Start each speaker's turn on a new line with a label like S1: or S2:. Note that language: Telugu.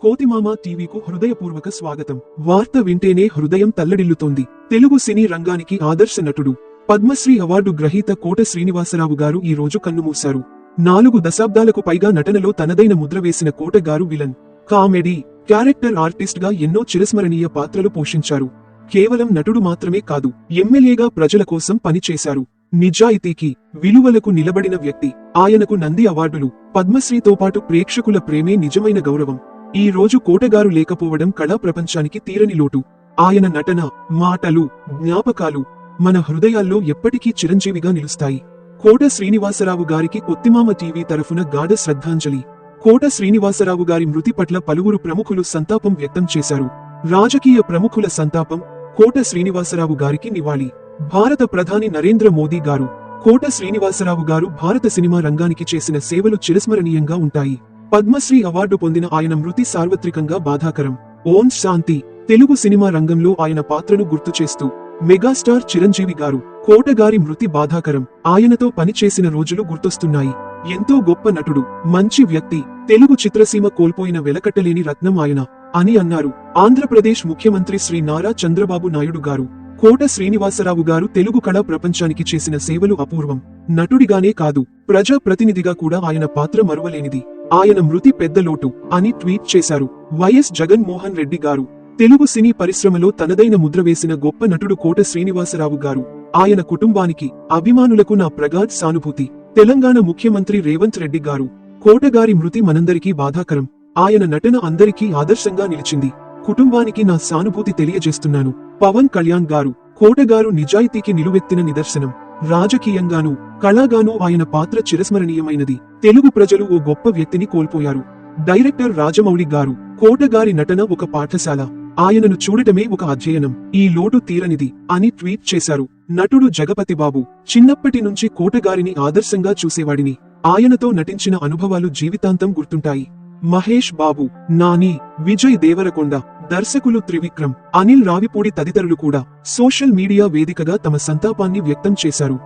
S1: కోతిమామ టీవీకు హృదయపూర్వక స్వాగతం. వార్త వింటేనే హృదయం తల్లడిల్లుతోంది. తెలుగు సినీ రంగానికి ఆదర్శ నటుడు. పద్మశ్రీ అవార్డు గ్రహీత కోట శ్రీనివాసరావు గారు ఈ రోజు కన్నుమూశారు. నాలుగు దశాబ్దాలకు పైగా నటనలో తనదైన ముద్ర వేసిన కోట గారు విలన్. కామెడీ క్యారెక్టర్ ఆర్టిస్ట్గా ఎన్నో చిరస్మరణీయ పాత్రలు పోషించారు. కేవలం నటుడు మాత్రమే కాదు ఎమ్మెల్యేగా ప్రజల కోసం పనిచేశారు. నిజాయితీకి విలువలకు నిలబడిన వ్యక్తి. ఆయనకు నంది అవార్డులు. పద్మశ్రీతో పాటు ప్రేక్షకుల ప్రేమే నిజమైన గౌరవం. ఈ రోజు కోటగారు లేకపోవడం కళా ప్రపంచానికి తీరని లోటు. ఆయన నటన మాటలు జ్ఞాపకాలు మన హృదయాల్లో ఎప్పటికీ చిరంజీవిగా నిలుస్తాయి. కోట శ్రీనివాసరావు గారికి కొత్తిమామ టీవీ తరఫున గాఢ శ్రద్ధాంజలి. కోట శ్రీనివాసరావు గారి మృతి పట్ల పలువురు ప్రముఖులు సంతాపం వ్యక్తం చేశారు. రాజకీయ ప్రముఖుల సంతాపం కోట శ్రీనివాసరావు గారికి నివాళి. భారత ప్రధాని నరేంద్ర మోదీ గారు కోట శ్రీనివాసరావు గారు భారత సినిమా రంగానికి చేసిన సేవలు చిరస్మరణీయంగా ఉంటాయి. పద్మశ్రీ అవార్డు పొందిన ఆయన మృతి సార్వత్రికంగా బాధాకరం. ఓం శాంతి. తెలుగు సినిమా రంగంలో ఆయన పాత్రను గుర్తు చేస్తూ మెగాస్టార్ చిరంజీవి గారు కోటగారి మృతి బాధాకరం. ఆయనతో పనిచేసిన రోజులు గుర్తొస్తున్నాయి. ఎంతో గొప్ప నటుడు మంచి వ్యక్తి తెలుగు చిత్రసీమ కోల్పోయిన వెలకట్టలేని రత్నం ఆయన అని అన్నారు. ఆంధ్రప్రదేశ్ ముఖ్యమంత్రి శ్రీ నారా చంద్రబాబు నాయుడు గారు కోట శ్రీనివాసరావు గారు తెలుగు కళా ప్రపంచానికి చేసిన సేవలు అపూర్వం. నటుడిగానే కాదు ప్రజా ప్రతినిధిగా కూడా ఆయన పాత్ర మరువలేనిది. ఆయన మృతి పెద్ద లోటు అని ట్వీట్ చేశారు. వైఎస్ జగన్ మోహన్ రెడ్డి గారు. తెలుగు సినీ పరిశ్రమలో తనదైన ముద్ర వేసిన గొప్ప నటుడు కోట శ్రీనివాసరావు గారు. ఆయన కుటుంబానికి అభిమానులకు నా ప్రగాఢ్ సానుభూతి. తెలంగాణ ముఖ్యమంత్రి రేవంత్ రెడ్డి గారు. కోటగారి మృతి మనందరికీ బాధాకరం. ఆయన నటన అందరికీ ఆదర్శంగా నిలిచింది. కుటుంబానికి నా సానుభూతి తెలియజేస్తున్నాను. పవన్ కళ్యాణ్ గారు. కోటగారు నిజాయితీకి నిలువెత్తిన నిదర్శనం. రాజకీయంగానూ కళాగానూ ఆయన పాత్ర చిరస్మరణీయమైనది. తెలుగు ప్రజలు ఓ గొప్ప వ్యక్తిని కోల్పోయారు. డైరెక్టర్ రాజమౌళి గారు కోటగారి నటన ఒక పాఠశాల. ఆయనను చూడటమే ఒక అధ్యయనం. ఈ లోటు తీరనిది అని ట్వీట్ చేశారు. నటుడు జగపతి బాబు చిన్నప్పటి నుంచి కోటగారిని ఆదర్శంగా చూసేవాడిని. ఆయనతో నటించిన అనుభవాలు జీవితాంతం గుర్తుంటాయి. మహేష్ బాబు నాని విజయ్ దేవరకొండ దర్శకులు త్రివిక్రమ్ అనిల్ రావిపూడి తదితరులు కూడా సోషల్ మీడియా వేదికగా తమ సంతాపాన్ని వ్యక్తం చేశారు.